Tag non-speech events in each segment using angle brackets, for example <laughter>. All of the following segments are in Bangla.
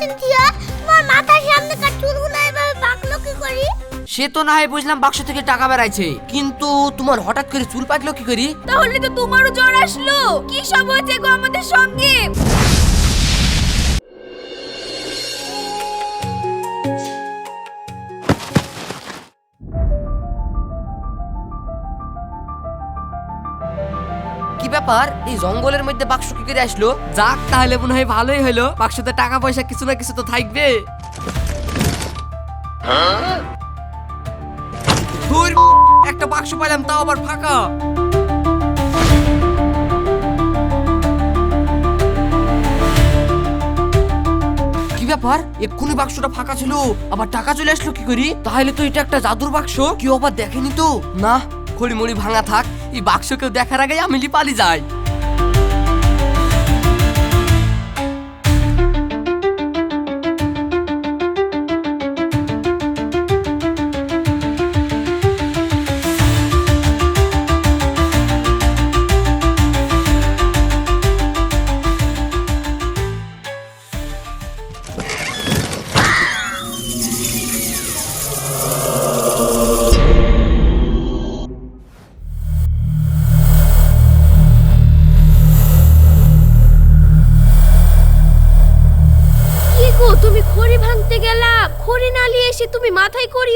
সিনথিয়া তোমার মাথার সামনেকার চুলগুলো এভাবে পাকলো কি করি? সে তো না হয় বুঝলাম বাক্স থেকে টাকা বেরাইছে কিন্তু তোমার হঠাৎ করে চুল পাকলো কি করি? তাহলে তো তোমারও জ্বর আসলো। কি সব হয়েছে গো আমাদের সঙ্গে? ব্যাপার, এই জঙ্গলের মধ্যে বাক্স কি করে আসলো? যাক, তাহলে মনে হয় ভালোই হলো। বাক্সতে টাকা পয়সা কিছু না কিছু তো থাকবে। একটা বাক্স পাইলাম, তাও আবার ফাঁকা। ব্যাপার? এক্ষুনি বাক্সটা ফাঁকা ছিল, আবার টাকা চলে আসলো কি করি? তাহলে তো এটা একটা জাদুর বাক্স। কেউ আবার দেখেনি তো? না, খড়িমড়ি ভাঙা থাক। এই বাক্স কেউ দেখার আগে আমি লিপালি যাই।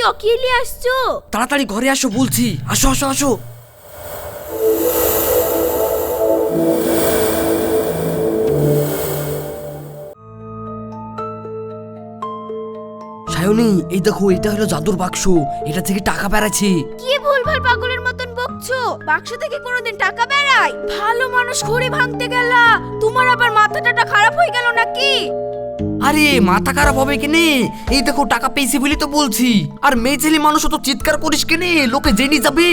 আসছো? তাড়াতাড়ি ঘরে আসো বলছি। আসো আসো আসো। সায়নী এই দেখো এটা হলো জাদুর বাক্স। এটা থেকে টাকা বেড়াচ্ছে। কি ভুলভাল পাগলের মতন বকছো? বাক্স থেকে কোনোদিন টাকা বেরায় ভালো মানুষ খড়ি ভাঙতে গেলা। তোমার আবার মাথাটা খারাপ হয়ে গেল নাকি? আরে মাথা খারাপ হবে কেনে? এই দেখো টাকা পেয়েছি বলি তো বলছি। আর মেয়ে ছেলে মানুষ তো চিৎকার করিস কেনে? লোকে জেনে যাবে।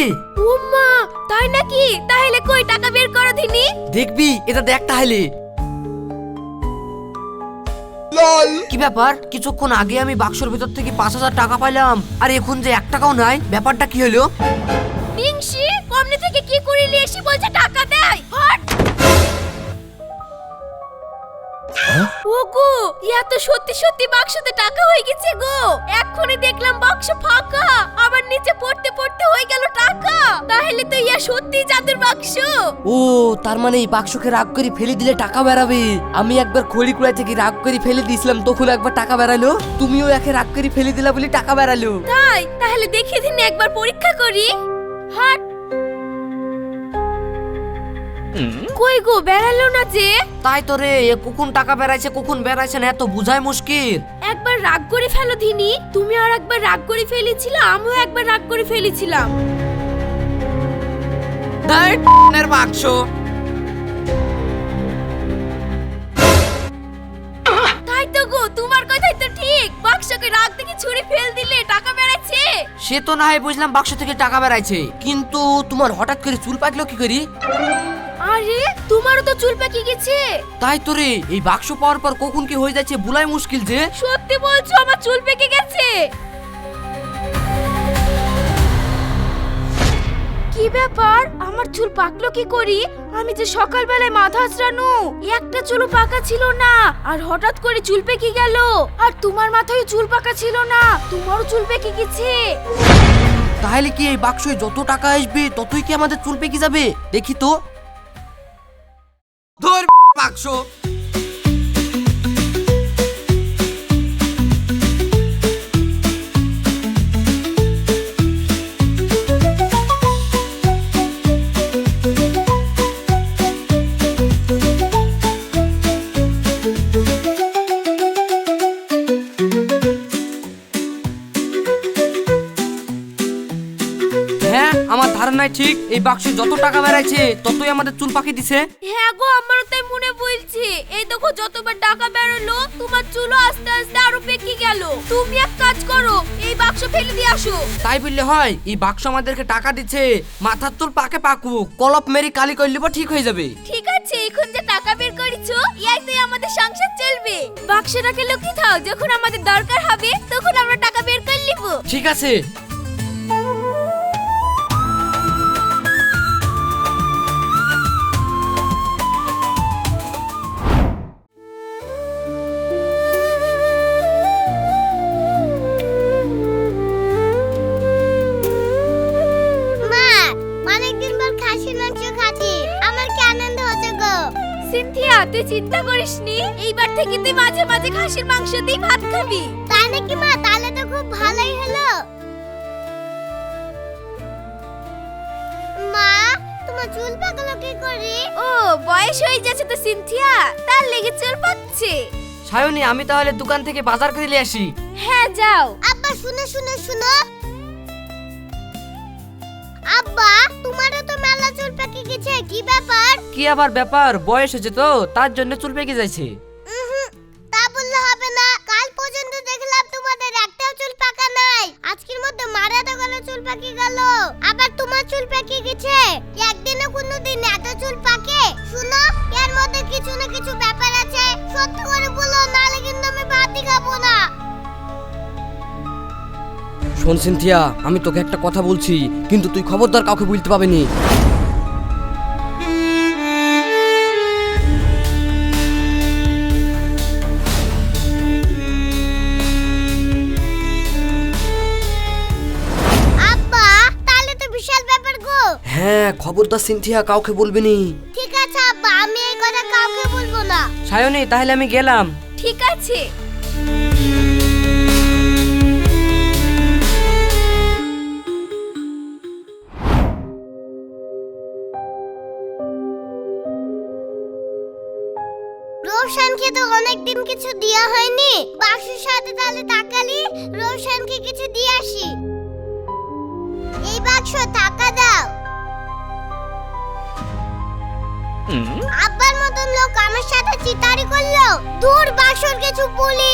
উম্মা তাই নাকি? তাহলে কই টাকা বের করো দিনি দেখবি এটা দেখ তাহলে। কি ব্যাপার? কিছুক্ষণ আগে আমি বাক্সর ভিতর থেকে পাঁচ হাজার টাকা পাইলাম। আর এখন যে এক টাকাও নাই ব্যাপারটা কি হলো? মিংসি কমনি থেকে কি করে নিয়ে এসি বলছে টাকা দেয়? হট ওগো ইয়া তো সত্যি সত্যি বাক্সতে টাকা হয়ে গেছে গো। এক্ষুনি দেখলাম বাক্স ফাঁকা আবার নিচে পড়তে পড়তে হয়ে গেল টাকা। তাহলে তো ইয়া সত্যি জাদুর বাক্স। ও তার মানে এই বাক্সকে রাগ করে ফেলে দিলে টাকা বেরাবে আমি একবার খড়ি কুড়া থেকে রাগ করে ফেলে দিয়েছিলাম তখন একবার টাকা বেরালো তুমিও একে রাগ করে ফেলে দিলা বলে টাকা বেরালো তাই? তাহলে দেখিয়ে দিন একবার পরীক্ষা করি। হাট কই গো বেড়ালো না যে? তাই তো রে এ কখন টাকা বেড়াইছে কখন বেড়াইছে না এত বুঝাই মুশকিল। একবার রাগ করে ফেলো দিনি তুমি আর একবার রাগ করে ফেলেছিলে আমিও একবার রাগ করে ফেলেছিলাম। এর বাক্স। তাই তো গো তোমার কথাই তো ঠিক। বাক্সকে রাগ থেকে ছুঁড়ে ফেল দিলে টাকা বেড়াচ্ছে সে তো না হয় বুঝলাম বাক্স থেকে টাকা বেড়াইছে কিন্তু তোমার হঠাৎ করে চুল পাকলো কি করি? আরে তোমারও তো চুল পাকি গেছে। তাই তো রে এই বাক্স পাওয়ার পর কখন কি হয়ে যাচ্ছে বুলাই মুশকিল যে। সত্যি বলছো আমার চুল পেকে গেছে। কি ব্যাপার? আমার চুল পাকলো কি করি? আমি যে সকালবেলায় মাথা আঁচড়ানো একটা চুলও পাকা ছিল না আর হঠাৎ করে চুল পেকে গেল। আর তোমার মাথায় চুল পাকা ছিল না তোমারও চুল পেকে গেছে। তাহলে কি এই বাক্সে যত টাকা আসবে ততই কি আমাদের চুল পেকে যাবে? দেখি তো। ধর আমার ধারণায় ঠিক এই বাক্সে যত টাকা বেড়াইছে ততই আমাদের চুল পাকি দিছে। হ্যাঁ গো আমারও তাই মনে বলছে। এই দেখো যতবার টাকা বেরোলো তোমার চুলও আস্তে আস্তে আরও পেকে গেল। তুমি এক কাজ করো এই বাক্স ফেলে দিয়ে আসো। তাই বললে হয় এই বাক্স আমাদেরকে টাকা দিচ্ছে মাথার চুল পাকে পাকুক কলপ মেরি কালি করলে পর ঠিক হয়ে যাবে। ঠিক আছে এখন যে টাকা বের করেছ ইয়াইতেই আমাদের সংসার চলবে। বাক্সটাকে লুকিয়ে থাও যখন আমাদের দরকার হবে তখন আমরা টাকা বের করে নিব। ঠিক আছে চিন্তা করিসনি? এইবার থেকে তুই মাঝে মাঝে খাসির মাংস দিয়ে ভাত খাবি। তাই নাকি মা? তাহলে তো খুব ভালোই হলো। মা তোমার চুল পাকলো কি করে? ও বয়স হয়ে যাচ্ছে তো সিনথিয়া। তার লেগে চুল পাচ্ছে সায়নী আমি তাহলে দোকান থেকে বাজার করে নিয়ে আসি। হ্যাঁ যাও। আব্বা শুনো শুনো শুনো। আব্বা চুল পেকে গেছে কি ব্যাপার? কি আবার ব্যাপার? বয়স হয়েছে তো তার জন্য চুল পেকে যাচ্ছে উহুম, তা বললে হবে না। কাল পর্যন্ত দেখলাম তোমাদের একটাও চুল পাকা নাই। আজকের মধ্যে মারা তো গেল চুল পাকে গেল। আবার তোমার চুল পেকে গেছে। একদিনে কোনো দিন এত চুল পাকে? শুনো এর মধ্যে কিছু না কিছু ব্যাপার আছে। সত্যি করে বলো নাহলে কিন্তু আমি ভাতই খাব না। শোন সিনথিয়া আমি তোকে একটা কথা বলছি কিন্তু তুই খবরদার কাউকে বলতে পারবি খবরদার সিনথিয়া কাউকে বলবি নি ঠিক আছে আব্বা আমি এই কথা কাউকে বলব না। সায়নী তাহলে আমি গেলাম। ঠিক আছে। রোশনকে তো অনেকদিন কিছু দেওয়া হয়নি। বাক্সের সাথে তাহলে তাকালি রোশনকে কিছু দিয়ে আসি। এই বাক্স টাকা দাও। আব্বার মতন লোক আমার সাথে চিতারি করল। দূর বাসর কিছু বলি।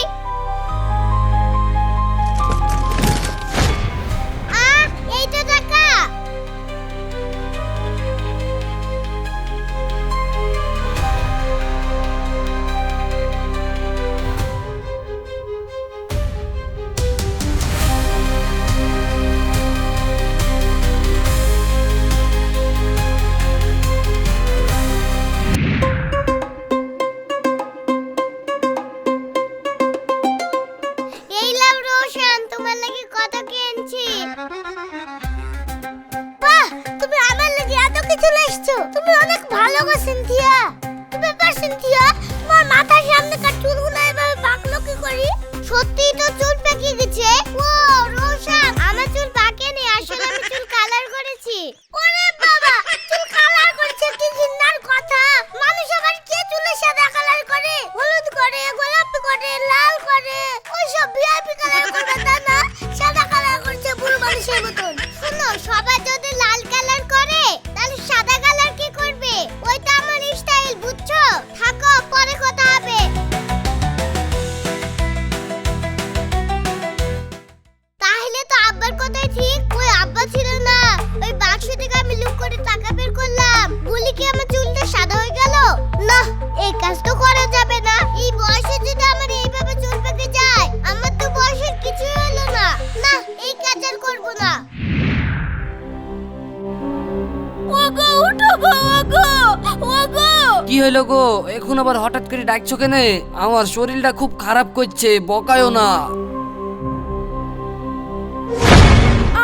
লাগি এসছো? তুমি অনেক ভালো গো, সিনথিয়া। তুমি ব্যাপার, সিনথিয়া? তোমার মাথার সামনে কার চুলগুলো এভাবে পাকলো কি করি? সত্যিই তো চুল পেকে গেছে। ও, রোশন কি গো? এখন আবার হঠাৎ করে ডাকছো কেনে? আমার শরীরটা খুব খারাপ করছে, বকায়ও না।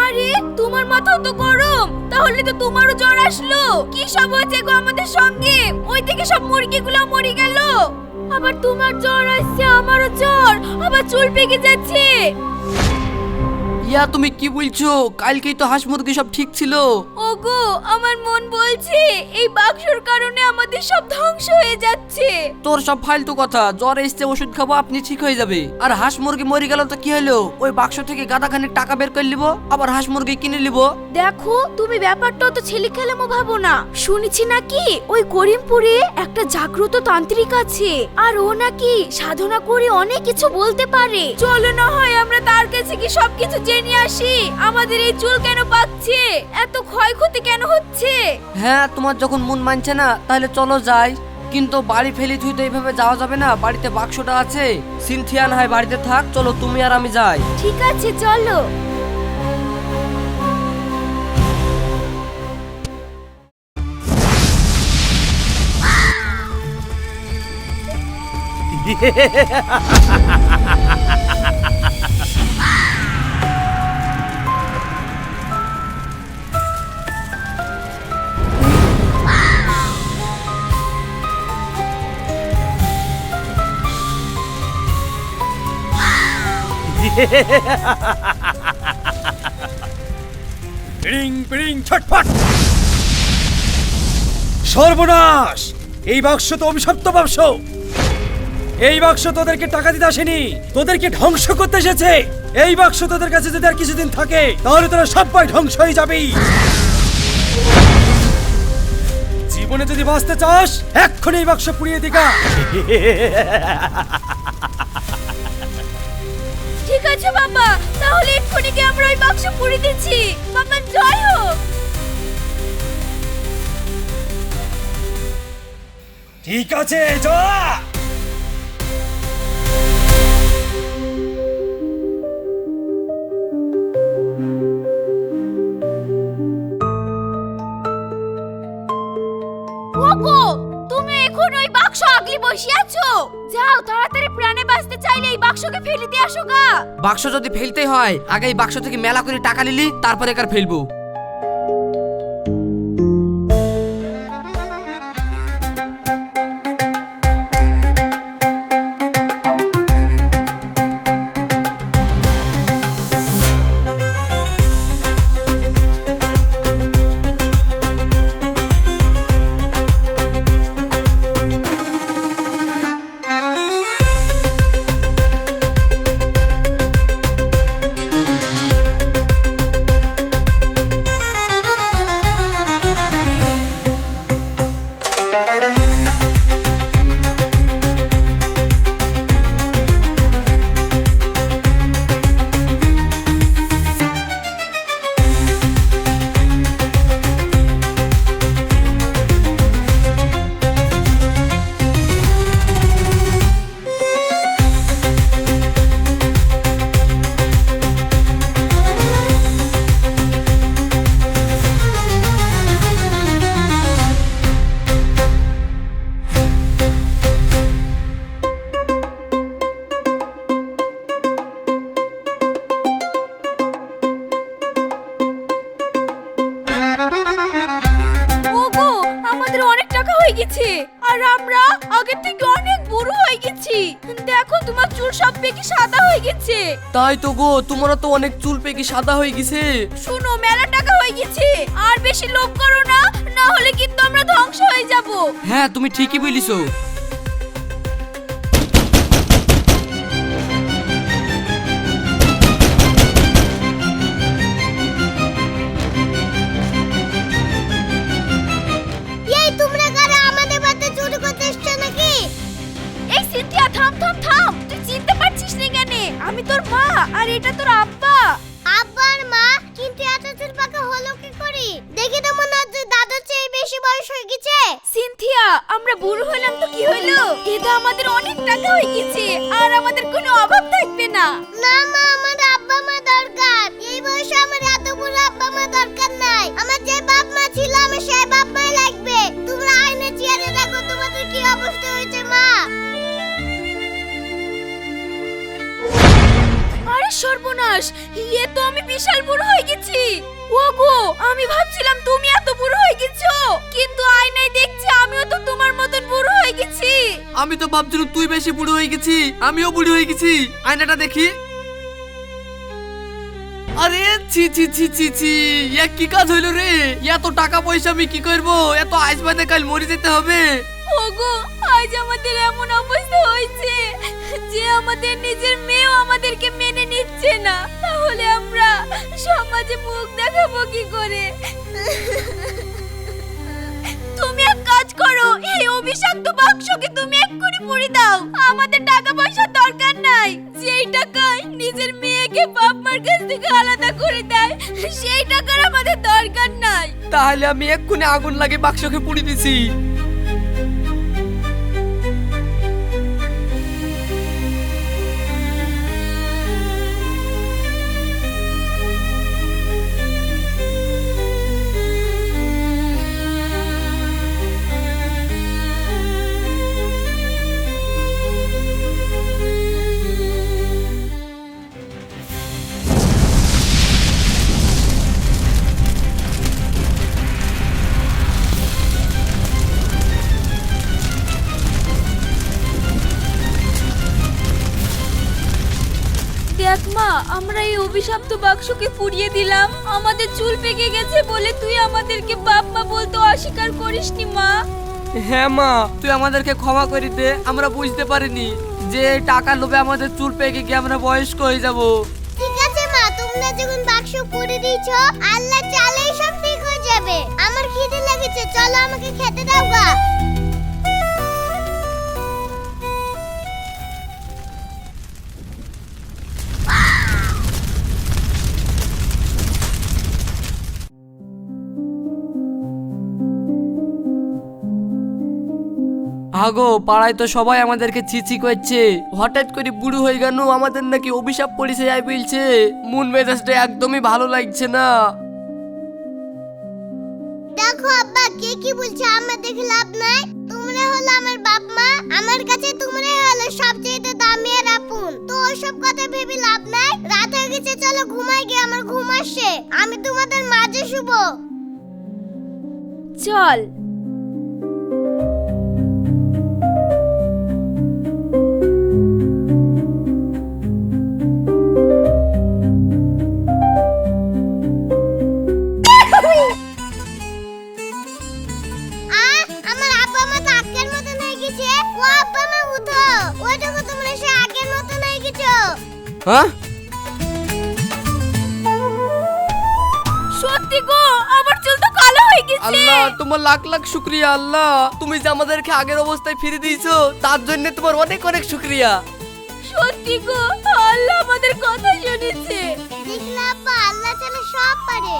আরে, তোমার মাথাও তো গরম। তাহলে তো তোমারও জ্বর আসলো। কি সব হয়েছে গো আমাদের সঙ্গে? ওই থেকে সব মুরগিগুলো মরে গেল। আবার তোমার জ্বর আসছে, আমারও জ্বর। আবার চুল পেকে যাচ্ছে। ইয়া তুমি কি বলছো? কালকেই তো হাঁস মুরগি সব ঠিক ছিল। ওগো আমার মন বলছে এই বাক্সর কারণে আমাদের সব ধ্বংস হয়ে যাচ্ছে। তোর সব ফালতু কথা জ্বর এসছে ওষুধ খাব আপনি ঠিক হয়ে যাবে। আর হাঁস মুরগি মরে গেল তো কি হলো? ওই বাক্স থেকে গাদা খানিক টাকা বের করে নিবো আবার হাঁস মুরগি কিনে নিবো। দেখো তুমি ব্যাপারটা তো ছেলে খেলামো ভাবো না। শুনেছি নাকি ওই করিমপুরে একটা জাগ্রত তান্ত্রিক আছে আর ও নাকি সাধনা করে অনেক কিছু বলতে পারে। চলো না হয় আমরা তার কাছে কি সবকিছু জেনে নিয়ে আসি? আমাদের এই চুল কেন পাচ্ছে এত ক্ষয়ক্ষতি কেন হচ্ছে? হ্যাঁ তোমার যখন মন মানছে না তাহলে চলো যাই। কিন্তু বাড়ি ফেলি তুই তো এইভাবে যাওয়া যাবে না। বাড়িতে বাক্সটা আছে। সিনথিয়া না হয় বাড়িতে থাক। চলো তুমি আর আমি যাই। ঠিক আছে চলো। Yeah. <laughs> সর্বনাশ! এই বাক্স তো অভিশপ্ত বাক্স। এই বাক্স তোদেরকে টাকা দিতে আসেনি, তোদেরকে ধ্বংস করতে এসেছে। এই বাক্স তোদের কাছে যদি আর কিছুদিন থাকে, তাহলে তোরা সবাই ধ্বংস হয়ে যাবি। জীবনে যদি বাঁচতে চাস, এক্ষুনি এই বাক্স পুড়িয়ে দিগা। আছে বাবা? তাহলে এক্ষুনি কি আমরা ওই বাক্স পুড়ে দিচ্ছি। বাবা, জয় হোক! ঠিক আছে যা এই বাক্সকে ফেলিতে আসো গা। বাক্স যদি ফেলতে হয়, আগে এই বাক্স থেকে মেলা করে টাকা নিলি, তারপরে একার ফেলব। অনেক চুল পেকে সাদা হয়ে গেছে। শুনো মেলা টাকা হয়ে গেছে। আর বেশি লোভ করো না না হলে কিন্তু আমরা ধ্বংস হয়ে যাব। হ্যাঁ তুমি ঠিকই বলিছো। বয়স হয়ে গেছে। সিনথিয়া আমরা বুড়ো হলাম তো কি হলো? এতে আমাদের অনেক টাকা হয়ে গেছে আর আমাদের কোনো অভাব থাকবে না। না মা আমার আব্বা মা দরকার। এই বয়সে আমার এত বড় আব্বা মা দরকার নাই। আমার যে বাপ মা ছিল আমার সেই বাপ মাই লাগবে। তোমরা আইনে চেয়ারে দেখো তোমাদের কি অবস্থা হয়েছে মা? আরে সর্বনাশ ইয়ে তো আমি বিশাল বুড়ো হয়ে গেছি। ওগো আমি ভাবছিলাম তুমি এত বুড়ো হয়ে গেছো। কিন্তু আয়নায় দেখছি আমিও তো তোমার মতন বুড়ো হয়ে গেছি। আমি তো ভাবছিলাম তুই বেশি বুড়ো হয়ে গেছি আমিও বুড়ো হয়ে গেছি। আয়নাটা দেখি। আরে ছি ছি ছি ছি ছি ইয়া কি কাজ হইল রে? এত টাকা পয়সা আমি কি করব? এত আইস বাদে কাল মরে যেতে হবে। ওগো আজ আমাদের এমন অবস্থা হয়েছে যে আমাদের নিজের মেয়েও আমাদেরকে মেনে নিচ্ছে না। তাহলে আমরা সমাজে মুখ দেখাবো কি করে? তুমি এক কাজ করো, এই অভিশাপ্ত বাক্সকে তুমি এক্ষুনি পুড়ে দাও। আমাদের টাকা পয়সার দরকার নাই। যেই টাকায় নিজের মেয়েকে বাপ মার কাছ থেকে আলাদা করে দেয়, সেই টাকার আমাদের দরকার নাই। তাহলে আমি এক্ষুনি আগুন লাগে বাক্সকে পুড়ি দিছি। আমরা এই অভিশপ্ত বাক্সকে পুড়িয়ে দিলাম। আমাদের চুল পেকে গেছে বলে তুই আমাদেরকে বাপ মা বলতে অস্বীকার করিসনি মা। হ্যাঁ মা তুই আমাদেরকে ক্ষমা করে দে। আমরা বুঝতে পারিনি যে টাকা লোভে আমাদের চুল পেকে গিয়ে আমরা বয়স্ক হয়ে যাব। ঠিক আছে মা তোমরা যখন বাক্স করে দিয়েছ আল্লাহ চালেই সব ঠিক হয়ে যাবে। আমার খিদে লেগেছে চলো আমাকে খেতে দাও গা। আগো পাড়ায় তো সবাই আমাদেরকে চিচি করছে। হঠাৎ করে বুড়ো হয়ে গেল আমাদের নাকি অভিশাপ পরিচয় যাই বলছে। মন মেজাজটা একদমই ভালো লাগছে না। দেখো আব্বা কে কি বলছে আমার দেখে লাভ নাই। তোমরা হলো আমার বাপ মা আমার কাছে তোমরাই হলো সবচেয়ে দামি আর আপন। তো ওসব কথা ভেবে লাভ নাই। রাত হয়ে গেছে চলো ঘুমাই গিয়ে আমার ঘুম আসছে। আমি তোমাদের মাঝে শুভ চল। হ্যাঁ? সত্যি গো আমার চুল তো কালো হয়ে গেছে। আল্লাহ তোমার লাখ লাখ শুক্রিয়া আল্লাহ। তুমি যে আমাদেরকে আগের অবস্থায় ফিরে দিয়েছ তার জন্য তোমার অনেক অনেক শুক্রিয়া। সত্যি গো আল্লাহ আমাদের কথা শুনেছে। দেখলাম আল্লাহ সব পারে।